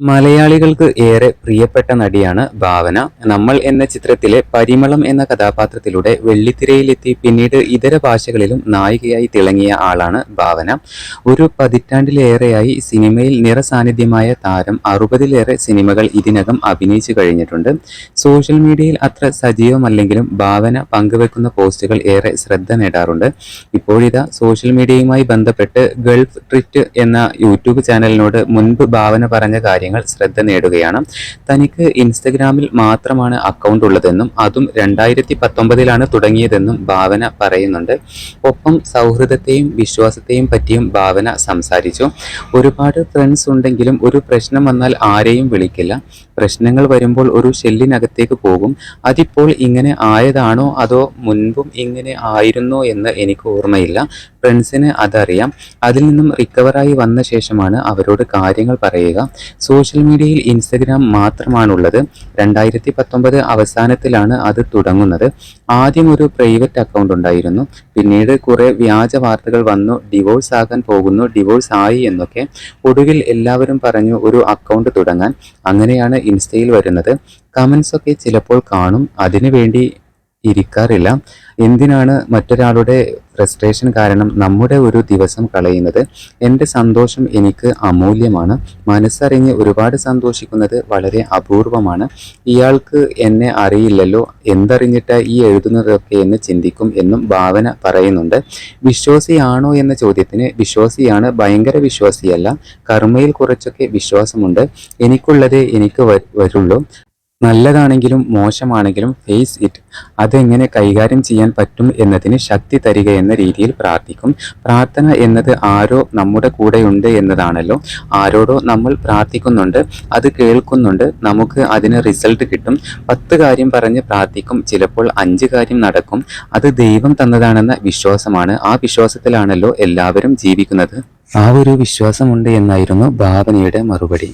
മലയാളികൾക്ക് ഏറെ പ്രിയപ്പെട്ട നടിയാണ് ഭാവന. നമ്മൾ എന്ന ചിത്രത്തിലെ പരിമളം എന്ന കഥാപാത്രത്തിലൂടെ വെള്ളിത്തിരയിലെത്തി പിന്നീട് ഇതര ഭാഷകളിലും നായികയായി തിളങ്ങിയ ആളാണ് ഭാവന. ഒരു പതിറ്റാണ്ടിലേറെയായി സിനിമയിൽ നിറസാന്നിധ്യമായ താരം അറുപതിലേറെ സിനിമകൾ ഇതിനകം അഭിനയിച്ചു കഴിഞ്ഞിട്ടുണ്ട്. സോഷ്യൽ മീഡിയയിൽ അത്ര സജീവമല്ലെങ്കിലും ഭാവന പങ്കുവെക്കുന്ന പോസ്റ്റുകൾ ഏറെ ശ്രദ്ധ നേടാറുണ്ട്. ഇപ്പോഴിതാ സോഷ്യൽ മീഡിയയുമായി ബന്ധപ്പെട്ട് ഗൾഫ് ട്രിറ്റ് എന്ന യൂട്യൂബ് ചാനലിനോട് മുൻപ് ഭാവന പറഞ്ഞ കാര്യങ്ങൾ ശ്രദ്ധ നേടുകയാണ്. തനിക്ക് ഇൻസ്റ്റഗ്രാമിൽ മാത്രമാണ് അക്കൗണ്ട് ഉള്ളതെന്നും അതും രണ്ടായിരത്തി പത്തൊമ്പതിലാണ് തുടങ്ങിയതെന്നും ഭാവന പറയുന്നുണ്ട്. ഒപ്പം സൗഹൃദത്തെയും വിശ്വാസത്തെയും പറ്റിയും ഭാവന സംസാരിച്ചു. ഒരുപാട് ഫ്രണ്ട്സ് ഉണ്ടെങ്കിലും ഒരു പ്രശ്നം വന്നാൽ ആരെയും വിളിക്കില്ല. പ്രശ്നങ്ങൾ വരുമ്പോൾ ഒരു ഷെല്ലിനകത്തേക്ക് പോകും. അതിപ്പോൾ ഇങ്ങനെ ആയതാണോ അതോ മുൻപും ഇങ്ങനെ ആയിരുന്നോ എന്ന് എനിക്ക് ഓർമ്മയില്ല. ഫ്രണ്ട്സിന് അതറിയാം. അതിൽ നിന്നും റിക്കവറായി വന്ന ശേഷമാണ് അവരോട് കാര്യങ്ങൾ പറയുക. സോഷ്യൽ മീഡിയയിൽ ഇൻസ്റ്റഗ്രാം മാത്രമാണുള്ളത്. രണ്ടായിരത്തി പത്തൊമ്പത് അവസാനത്തിലാണ് അത് തുടങ്ങുന്നത്. ആദ്യം ഒരു പ്രൈവറ്റ് അക്കൗണ്ട് ഉണ്ടായിരുന്നു. പിന്നീട് കുറെ വ്യാജ വാർത്തകൾ വന്നു. ഡിവോഴ്സ് ആകാൻ പോകുന്നു. ഡിവോഴ്സ് ആയി എന്നൊക്കെ ഒടുവിൽ എല്ലാവരും പറഞ്ഞു ഒരു അക്കൗണ്ട് തുടങ്ങാൻ. അങ്ങനെയാണ് ഇൻസ്റ്റയിൽ വരുന്നത്. കമൻസ് ഒക്കെ ചിലപ്പോൾ കാണും. അതിനു വേണ്ടി ഇരിക്കാറില്ല. എന്തിനാണ് മറ്റൊരാളുടെ ഫ്രസ്ട്രേഷൻ കാരണം നമ്മുടെ ഒരു ദിവസം കളയുന്നത്? എന്റെ സന്തോഷം എനിക്ക് അമൂല്യമാണ്. മനസ്സറിഞ്ഞ് ഒരുപാട് സന്തോഷിക്കുന്നത് വളരെ അപൂർവമാണ്. ഇയാൾക്ക് എന്നെ അറിയില്ലല്ലോ. എന്തറിഞ്ഞിട്ടാ ഈ എഴുതുന്നതൊക്കെ എന്ന് ചിന്തിക്കും എന്നും ഭാവന പറയുന്നുണ്ട്. വിശ്വാസിയാണോ എന്ന ചോദ്യത്തിന് വിശ്വാസിയാണ് ഭയങ്കര വിശ്വാസിയല്ല. കർമ്മയിൽ കുറച്ചൊക്കെ വിശ്വാസമുണ്ട്. എനിക്കുള്ളതേ എനിക്ക് വരുള്ളൂ. നല്ലതാണെങ്കിലും മോശമാണെങ്കിലും ഫേസ് ഇറ്റ് അതെങ്ങനെ കൈകാര്യം ചെയ്യാൻ പറ്റും എന്നതിന് ശക്തി തരിക എന്ന രീതിയിൽ പ്രാർത്ഥിക്കും. പ്രാർത്ഥന എന്നത് ആരോ നമ്മുടെ കൂടെയുണ്ട് എന്നതാണല്ലോ. ആരോടോ നമ്മൾ പ്രാർത്ഥിക്കുന്നുണ്ട് അത് കേൾക്കുന്നുണ്ട് നമുക്ക് അതിന് റിസൾട്ട് കിട്ടും. പത്ത് കാര്യം പറഞ്ഞ് പ്രാർത്ഥിക്കും ചിലപ്പോൾ അഞ്ച് കാര്യം നടക്കും. അത് ദൈവം തന്നതാണെന്ന വിശ്വാസമാണ്. ആ വിശ്വാസത്തിലാണല്ലോ എല്ലാവരും ജീവിക്കുന്നത്. ആ ഒരു വിശ്വാസമുണ്ട് എന്നായിരുന്നു ഭാവനയുടെ മറുപടി.